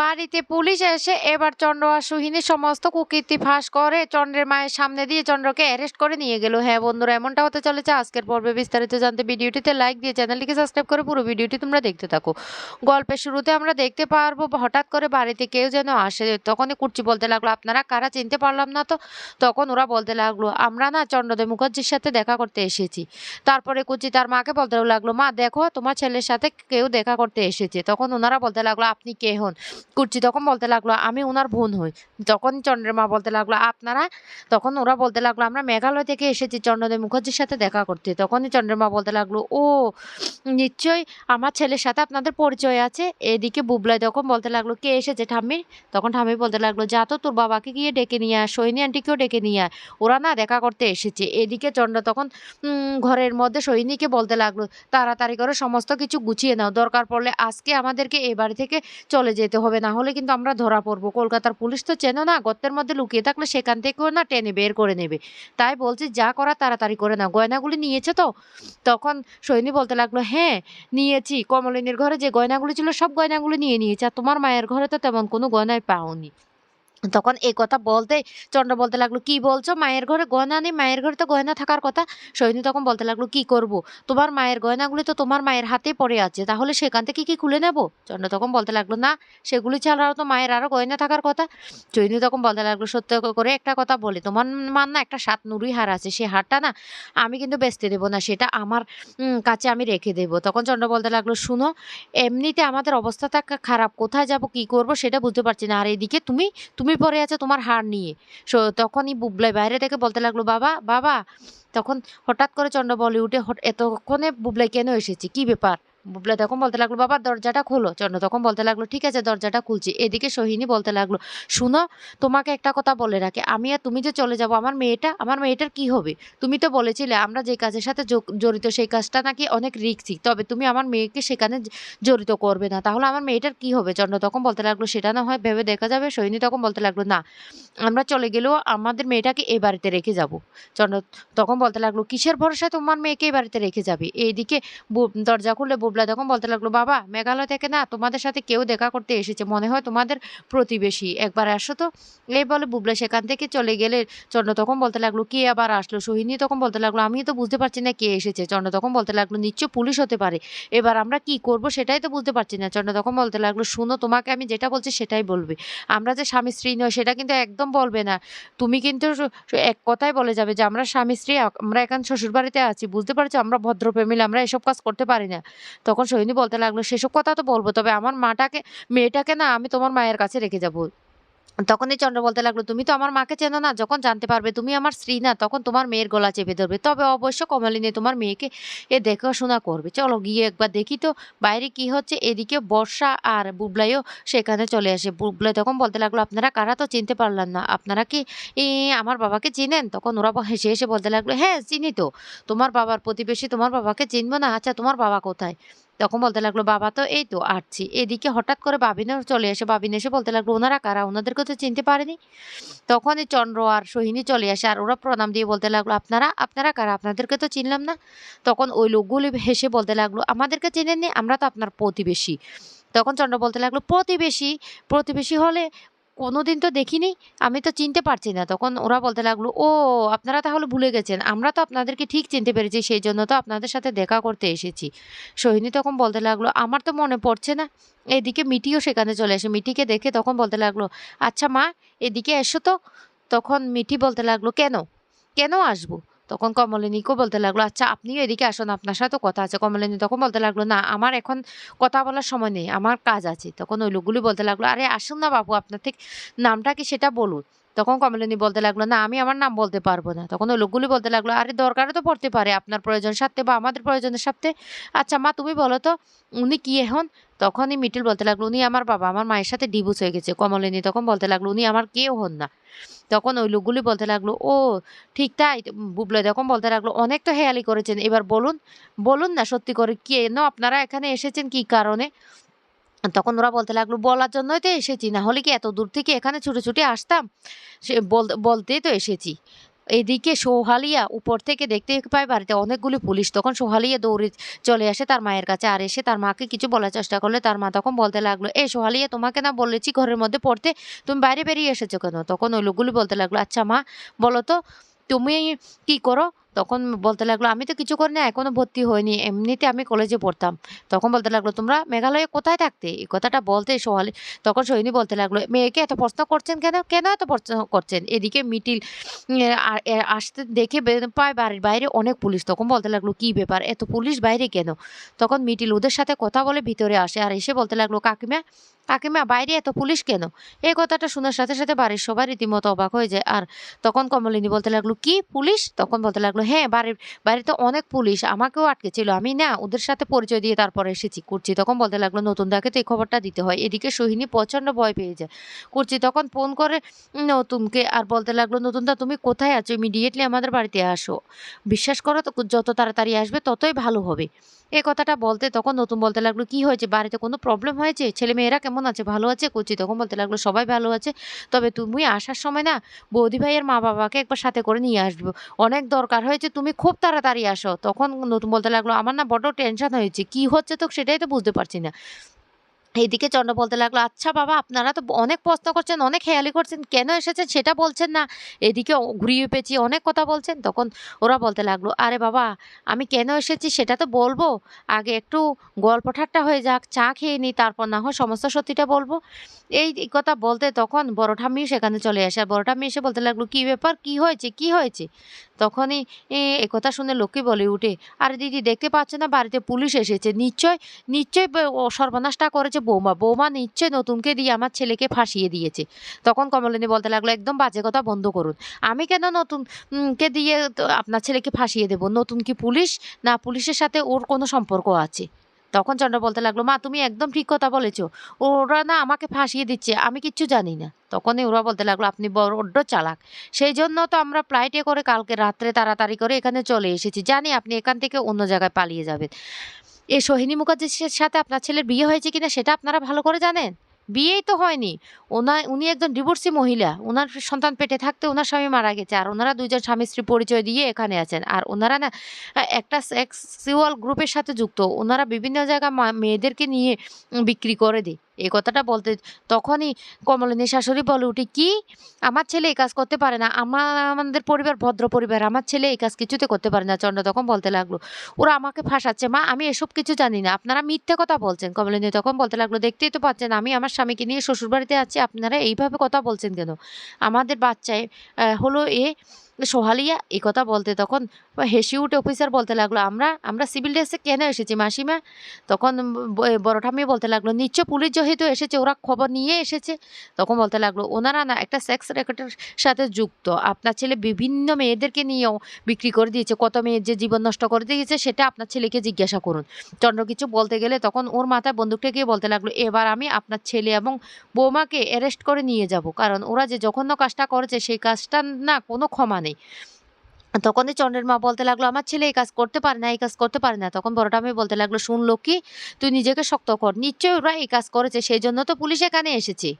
বাড়িতে পুলিশ এসে এবার চন্দ্র আর সুহিনীর সমস্ত কুকীর্তি ফাঁস করে চন্দ্রের মায়ের সামনে দিয়ে চন্দ্রকে অ্যারেস্ট করে নিয়ে গেল। হ্যাঁ বন্ধুরা, এমনটা হতে চলেছে। আজকের পর্বে বিস্তারিত জানতে ভিডিওটিতে লাইক দিয়ে চ্যানেলটিকে সাবস্ক্রাইব করে পুরো ভিডিওটি তোমরা দেখতে থাকো। গল্পের শুরুতে আমরা দেখতে পারব, হঠাৎ করে বাড়িতে কেউ যেন আসে, তখনই কুর্চি বলতে লাগল, আপনারা কারা? চিনতে পারলাম না তো। তখন ওরা বলতে লাগল, আমরা না চন্দ্রদেব মুখার্জির সাথে দেখা করতে এসেছি। তারপরে কুচি তার মাকে বলতে লাগল, মা, দেখো তোমার ছেলের সাথে কেউ দেখা করতে এসেছে। তখন ওনারা বলতে লাগল, আপনি কে হন? কুর্চি তখন বলতে লাগল, আমি ওনার বোন হই। তখন চন্দ্রের মা বলতে লাগল, আপনারা? তখন ওরা বলতে লাগল, আমরা মেঘালয় থেকে এসেছি। চন্দ্রদেব মুখার্জির সাথে দেখা করতে তখনই চন্দ্রের মা বলতে লাগল, ও, নিশ্চয়ই আমার ছেলের সাথে আপনাদের পরিচয় আছে? এদিকে বুবলাই তখন বলতে লাগল, কে এসেছে ঠাম্মি তখন ঠাম্মি বলতে লাগল, যা তো, তোর বাবাকে গিয়ে ডেকে নিয়ে আয় সোহিনী আন্টিকেও ডেকে নিয়ে আয়। ওরা না দেখা করতে এসেছে। এদিকে চন্দ্র তখন ঘরের মধ্যে সৈনিকে বলতে লাগল, তাড়াতাড়ি করে, সমস্ত কিছু গুছিয়ে নাও। দরকার পড়লে আজকে আমাদেরকে এই বাড়ি থেকে চলে যেতে হবে, না হলে কিন্তু আমরা ধরা পড়ব। কলকাতার পুলিশ তো চেনো না, গর্তের মধ্যে লুকিয়ে থাকলে সেখান থেকেও না টেনে বের করে নেবে। তাই বলছি, যা করা তাড়াতাড়ি করে না গয়নাগুলি নিয়েছে তো? তখন সৈনী বলতে লাগল হ্যাঁ নিয়েছি। কমলিনীর ঘরে যে গয়নাগুলি ছিল, সব গয়নাগুলি নিয়ে নিয়েছে। আর তোমার মায়ের ঘরে তো তেমন কোনো গয়নাই পাওনি। তখন এই কথা বলতে, চন্দ্র বলতে লাগল, কি বলছো? মায়ের ঘরে গয়না নেই? মায়ের ঘরে তো গয়না থাকার কথা? সৈনী তখন বলতে লাগল, কি করব? তোমার মায়ের গয়নাগুলি তো তোমার মায়ের হাতেই পড়ে আছে, তাহলে সেখান থেকে কি খুলে নেব? চন্দ্র তখন বলতে লাগল, না, সেগুলি ছাড়াও তো মায়ের আরও গয়না থাকার কথা। সৈনী তখন বলতে লাগল, সত্য করে একটা কথা বলি, তোমার মান না একটা সাত নুরি হার আছে সেই হারটা না আমি কিন্তু বেচতে দেবো না, সেটা আমার কাছে আমি রেখে দেবো। তখন চন্দ্র বলতে লাগল, শুনো, এমনিতে আমাদের অবস্থাটা খারাপ, কোথায় যাব, কি করব, সেটা বুঝতে পারছি না। আর এদিকে তুমি তুমি পড়ে আছে, তোমার হার নিয়ে। সো তখনই বুবলাই বাইরে থেকে বলতে লাগল, বাবা বাবা। তখন হঠাৎ করে চন্দ্র বলে উঠে এতক্ষণে বুবলাই, কেন এসেছে? কি ব্যাপার? বুবলাই তখন বলতে লাগল, বাবা, দরজাটা খোলো। চন্দ্র তখন বলতে লাগল, ঠিক আছে, দরজাটা খুলছি। এদিকে সোহিনী বলতে লাগল, শুনো, তোমাকে একটা কথা বলে রাখে। আমি আর তুমি যে চলে যাব, আমার মেয়েটা, আমার মেয়েটার কি হবে? তুমি তো বলেছিলে, আমরা যে কাজের সাথে জড়িত, সেই কাজটা নাকি অনেক রিক্সি। তবে তুমি আমার মেয়েকে সেখানে জড়িত করবে না। তাহলে আমার মেয়েটার কি হবে? চন্দ্র তখন বলতে লাগল, সেটা না হয় ভেবে দেখা যাবে। সৈনী তখন বলতে লাগল, না, আমরা চলে গেলেও আমাদের মেয়েটাকে এ বাড়িতে রেখে যাব। চন্দ্র তখন বলতে লাগল, কিসের ভরসায় তোমার মেয়েকে এ বাড়িতে রেখে যাবে? এইদিকে দরজা খুলে বুবলা তখন বলতে লাগল, বাবা মেঘালয় থেকে না তোমাদের সাথে কেউ দেখা করতে এসেছে, মনে হয় তোমাদের প্রতিবেশী। একবার আসো তো। এই বলে বুবলা সেখান থেকে চলে গেলে চন্দ্র তখন বলতে লাগল, কে আবার আসলো? সোহিনী তখন বলতে লাগল, আমি তো বুঝতে পারছি না কে এসেছে। চন্দ্র তখন বলতে লাগল, নিশ্চয় পুলিশ হতে পারে। এবার আমরা কি করব সেটাই তো বুঝতে পারছি না। চন্দ্র তখন বলতে লাগল, শুনো, তোমাকে আমি যেটা বলছি সেটাই বলবে। আমরা যে স্বামী স্ত্রী নয়, সেটা কিন্তু একদম বলবে না। তুমি কিন্তু এক কথাই বলে যাবে যে, আমরা স্বামী স্ত্রী, আমরা এখন শ্বশুর বাড়িতে আছি, বুঝতে পারছ? আমরা ভদ্র ফ্যামিলি আমরা এসব কাজ করতে পারি না। তখন সোহিনী বলতে লাগল, সেসব কথা তো বলব, তবে আমার মাটাকে, মেয়েটাকে না আমি তোমার মায়ের কাছে রেখে যাব। তখনই চন্দ্র বলতে লাগল, তুমি তো আমার মাকে চেনো না, যখন জানতে পারবে তুমি আমার স্ত্রী না, তখন তোমার মেয়ের গলা চেপে ধরবে। তবে অবশ্য কমলিনী তোমার মেয়েকে এ দেখাশোনা করবে। চলো গিয়ে একবার দেখি তো, বাইরে কি হচ্ছে? এদিকে বর্ষা আর বুবলাইও সেখানে চলে আসে। বুবলাই তখন বলতে লাগল, আপনারা কারা তো চিনতে পারলেন না? আপনারা কি আমার বাবাকে চিনেন? তখন ওরা হেসে হেসে বলতে লাগল হ্যাঁ চিনি তো। তোমার বাবার প্রতিবেশী তোমার বাবাকে চিনবো না? আচ্ছা তোমার বাবা কোথায়? তখন বলতে লাগল, বাবা তো এই তো আসছি। এদিকে হঠাৎ করে বাবিনও চলে এসে, বাবিন এসে বলতে লাগল, ওনারা কারা? ওনাদেরকে তো চিনতে পারেনি? তখনই চন্দ্র আর সোহিনী চলে আসে আর ওরা প্রণাম দিয়ে বলতে লাগল, আপনারা আপনারা কারা? আপনাদেরকে তো চিনলাম না? তখন ওই লোকগুলি হেসে বলতে লাগল, আমাদেরকে চেনেননি? আমরা তো আপনার প্রতিবেশী। তখন চন্দ্র বলতে লাগল, প্রতিবেশী? প্রতিবেশী হলে কোনোদিন তো দেখিনি, আমি তো চিনতে পারছি না। তখন ওরা বলতে লাগল, ও, আপনারা তাহলে ভুলে গেছেন। আমরা তো আপনাদেরকে ঠিক চিনতে পেরেছি, সেই জন্য তো আপনাদের সাথে দেখা করতে এসেছি। সোহিনী তখন বলতে লাগল, আমার তো মনে পড়ছে না। এদিকে মিটিও সেখানে চলে আসে। মিটিকে দেখে তখন বলতে লাগল আচ্ছা মা, এদিকে এসো তো। তখন মিটি বলতে লাগল, কেন? কেন আসব? তখন কমলিনীকেও বলতে লাগল আচ্ছা আপনিও এদিকে আসুন, আপনার সাথে কথা আছে। কমলিনী তখন বলতে লাগল, না, আমার এখন কথা বলার সময় নেই, আমার কাজ আছে। তখন ওই লোকগুলি বলতে লাগল, আরে, আসুন না বাবু, আপনার ঠিক নামটা কি সেটা বলুন। তখন কমলিনী বলতে লাগল, না, আমি আমার নাম বলতে পারব না। তখন ওই লোকগুলি বলতে লাগল, আরে, দরকারও তো পড়তে পারে আপনার প্রয়োজন সাথে বা আমাদের প্রয়োজনের সাথে আচ্ছা মা, তুমি বলো তো, উনি কি এখন? তখনই মিটিল বলতে লাগল, উনি আমার বাবা, আমার মায়ের সাথে ডিভোর্স হয়ে গেছে। কমলিনী তখন বলতে লাগল, উনি আমার কেউ হন না। তখন ওই লোকগুলি বলতে লাগল, ও, ঠিক তাই। বুবলে তখন বলতে লাগল, অনেক তো হেয়ালি করেছেন। এবার বলুন বলুন না সত্যি করে, কেন আপনারা এখানে এসেছেন, কি কারণে? তখন ওরা বলতে লাগল, বলার জন্যই তো এসেছি, না হলে কি এত দূর থেকে এখানে ছুটে ছুটে আসতাম? সে বল- বলতেই তো এসেছি। এদিকে সোহালিয়া উপর থেকে দেখতে পায় বাড়িতে অনেকগুলি পুলিশ। তখন সোহালিয়া দৌড়ে চলে আসে তার মায়ের কাছে আর এসে তার মাকে কিছু বলার চেষ্টা করলে তার মা তখন বলতে লাগল, এ সোহালিয়া, তোমাকে না বলেছি ঘরের মধ্যে পড়তে, তুমি বাইরে বেরিয়ে এসেছ কেন? তখন ওই লোকগুলি বলতে লাগল আচ্ছা মা, বলো তো, তুমি কি করো? তখন বলতে লাগল, আমি তো কিছু করি না এখনও ভর্তি হয়নি এমনিতে আমি কলেজে পড়তাম। তখন বলতে লাগল, তোমরা মেঘালয়ে কোথায় থাকতে? এই কথাটা বলতে সোহালি, তখন সোহিনী বলতে লাগল, মেয়েকে এত প্রশ্ন করছেন কেন? কেন এত প্রশ্ন করছেন? এদিকে মিটিল আসতে দেখে পায় বাড়ির বাইরে অনেক পুলিশ। তখন বলতে লাগল, কি ব্যাপার? এত পুলিশ বাইরে কেন? তখন মিটিল ওদের সাথে কথা বলে ভিতরে আসে আর এসে বলতে লাগল, কাকিমা কাকিমা, বাইরে এত পুলিশ কেন? এই কথাটা শোনার সাথে সাথে বাড়ির সবাই রীতিমতো অবাক হয়ে যায়। আর তখন কমলিনী বলতে লাগল, কি পুলিশ? তখন বলতে লাগল হ্যাঁ বাড়ির, বাড়িতে অনেক পুলিশ, আমাকেও আটকেছিল। আমি না ওদের সাথে পরিচয় দিয়ে তারপরে এসেছি। কুর্চি তখন বলতে লাগল নতুন দাকে তো এই খবরটা দিতে হয়। এদিকে সোহিনী প্রচণ্ড ভয় পেয়ে যায়। কুর্চি তখন ফোন করে নতুনকে আর বলতে লাগল নতুন দা তুমি কোথায় আছো? ইমিডিয়েটলি আমাদের বাড়িতে আসো। বিশ্বাস করো তো যত তাড়াতাড়ি আসবে, ততই ভালো হবে। এ কথাটা বলতে তখন নতুন বলতে লাগল, কি হয়েছে? বাড়িতে কোনো প্রবলেম হয়েছে? ছেলে মেয়েরা কেমন আছে? ভালো আছে? কুচি তখন বলতে লাগল, সবাই ভালো আছে। তবে তুমি আসার সময় না, বৌদি ভাইয়ের মা বাবাকে একবার সাথে করে নিয়ে আসব। অনেক দরকার হয়েছে, তুমি খুব তাড়াতাড়ি আসো। তখন নতুন বলতে লাগল, আমার না বড্ড টেনশন হয়েছে, কি হচ্ছে তো সেটাই তো বুঝতে পারছি না। এইদিকে চন্দ্র বলতে লাগল আচ্ছা বাবা, আপনারা তো অনেক প্রশ্ন করছেন, অনেক হেয়ালি করছেন, কেন এসেছেন সেটা বলছেন না। এদিকে ঘুরিয়ে পেঁচিয়ে অনেক কথা বলছেন, তখন ওরা বলতে লাগল, আরে বাবা, আমি কেন এসেছি সেটা তো বলব। আগে একটু গল্প ঠাট্টা হয়ে যাক, চা খেয়ে নিই তারপর না হয় সমস্ত সত্যিটা বলব। এই কথা বলতে তখন বড় ঠাম্মিও সেখানে চলে আসে, আর বড় এসে বলতে লাগল, কি ব্যাপার? কি হয়েছে? কি হয়েছে? তখনই একথা কথা শুনে লক্ষ্মী বলে উঠে, আরে দিদি, দেখতে পাচ্ছে না, বাড়িতে পুলিশ এসেছে। নিশ্চয় নিশ্চয় সর্বনাশটা করেছে বৌমা। বৌমা নিশ্চয় নতুনকে দিয়ে আমার ছেলেকে ফাঁসিয়ে দিয়েছে। তখন কমলিনী বলতে লাগল, একদম বাজে কথা, বন্ধ করুন। আমি কেন নতুনকে দিয়ে আপনার ছেলেকে ফাঁসিয়ে দেবো? নতুন কি পুলিশ? না, পুলিশের সাথে ওর কোনো সম্পর্ক আছে? তখন চন্দ্র বলতে লাগল, মা, তুমি একদম ঠিক কথা বলেছ। ওরা না আমাকে ফাঁসিয়ে দিচ্ছে, আমি কিচ্ছু জানি না। তখনই ওরা বলতে লাগল, আপনি বড্ড চালাক। সেই জন্য তো আমরা ফ্লাইটে করে কালকে রাত্রে তাড়াতাড়ি করে এখানে চলে এসেছি। জানি আপনি এখান থেকে অন্য জায়গায় পালিয়ে যাবেন। এ সোহিনী মুখার্জির সাথে আপনার ছেলের বিয়ে হয়েছে কিনা সেটা আপনারা ভালো করে জানেন? বিয়েই তো হয়নি। ওনা উনি একজন ডিভোর্সি মহিলা। ওনার সন্তান পেটে থাকতে ওনার স্বামী মারা গেছে। আর ওনারা দুইজন স্বামী স্ত্রী পরিচয় দিয়ে এখানে আছেন। আর ওনারা না, একটা সেক্সুয়াল গ্রুপের সাথে যুক্ত। ওনারা বিভিন্ন জায়গায় মেয়েদেরকে নিয়ে বিক্রি করে দেয়। এই কথাটা বলতে তখনই কমলিনী শাশুড়ি বলে উঠি, কি? আমার ছেলে এই কাজ করতে পারে না। আমার, আমাদের পরিবার ভদ্র পরিবার। আমার ছেলে এই কাজ কিছুতে করতে পারে না। চন্দ্র তখন বলতে লাগল, ওরা আমাকে ফাঁসাচ্ছে, মা। আমি এসব কিছু জানি না। আপনারা মিথ্যে কথা বলছেন। কমলিনী তখন বলতে লাগল, দেখতেই তো পাচ্ছেন, আমি আমার স্বামীকে নিয়ে শ্বশুরবাড়িতে আছি। আপনারা এইভাবে কথা বলছেন কেন? আমাদের বাচ্চায় হলো এ সোহালিয়া এই কথা বলতে তখন হেসে উঠে অফিসার বলতে লাগল, আমরা আমরা সিভিল ড্রেসে কেন এসেছি মাসিমা? তখন বড় ঠাম্মি বলতে লাগল, নিশ্চয় পুলিশ যেহেতু এসেছে, ওরা খবর নিয়ে এসেছে। তখন বলতে লাগল, ওনারা না একটা সেক্স রেকর্ডের সাথে যুক্ত। আপনার ছেলে বিভিন্ন মেয়েদেরকে নিয়েও বিক্রি করে দিয়েছে। কত মেয়ের যে জীবন নষ্ট করে দিয়েছে, সেটা আপনার ছেলেকে জিজ্ঞাসা করুন। চন্দ্র কিছু বলতে গেলে তখন ওর মাথায় বন্দুকটা গিয়ে বলতে লাগল, এবার আমি আপনার ছেলে এবং বৌমাকে অ্যারেস্ট করে নিয়ে যাব। কারণ ওরা যে জঘন্য কাজটা করেছে, সেই কাজটা না কোনো ক্ষমা নেই। তখনই চন্দ্রের মা বলতে লাগল, আমার ছেলে এই কাজ করতে পারে না, এই কাজ করতে পারে না। তখন বড়টা আমি বলতে লাগল শুনলো কি তুই নিজেকে শক্ত কর। নিশ্চয়ই ওরা এই কাজ করেছে, সেই জন্য তো পুলিশ এখানে এসেছে।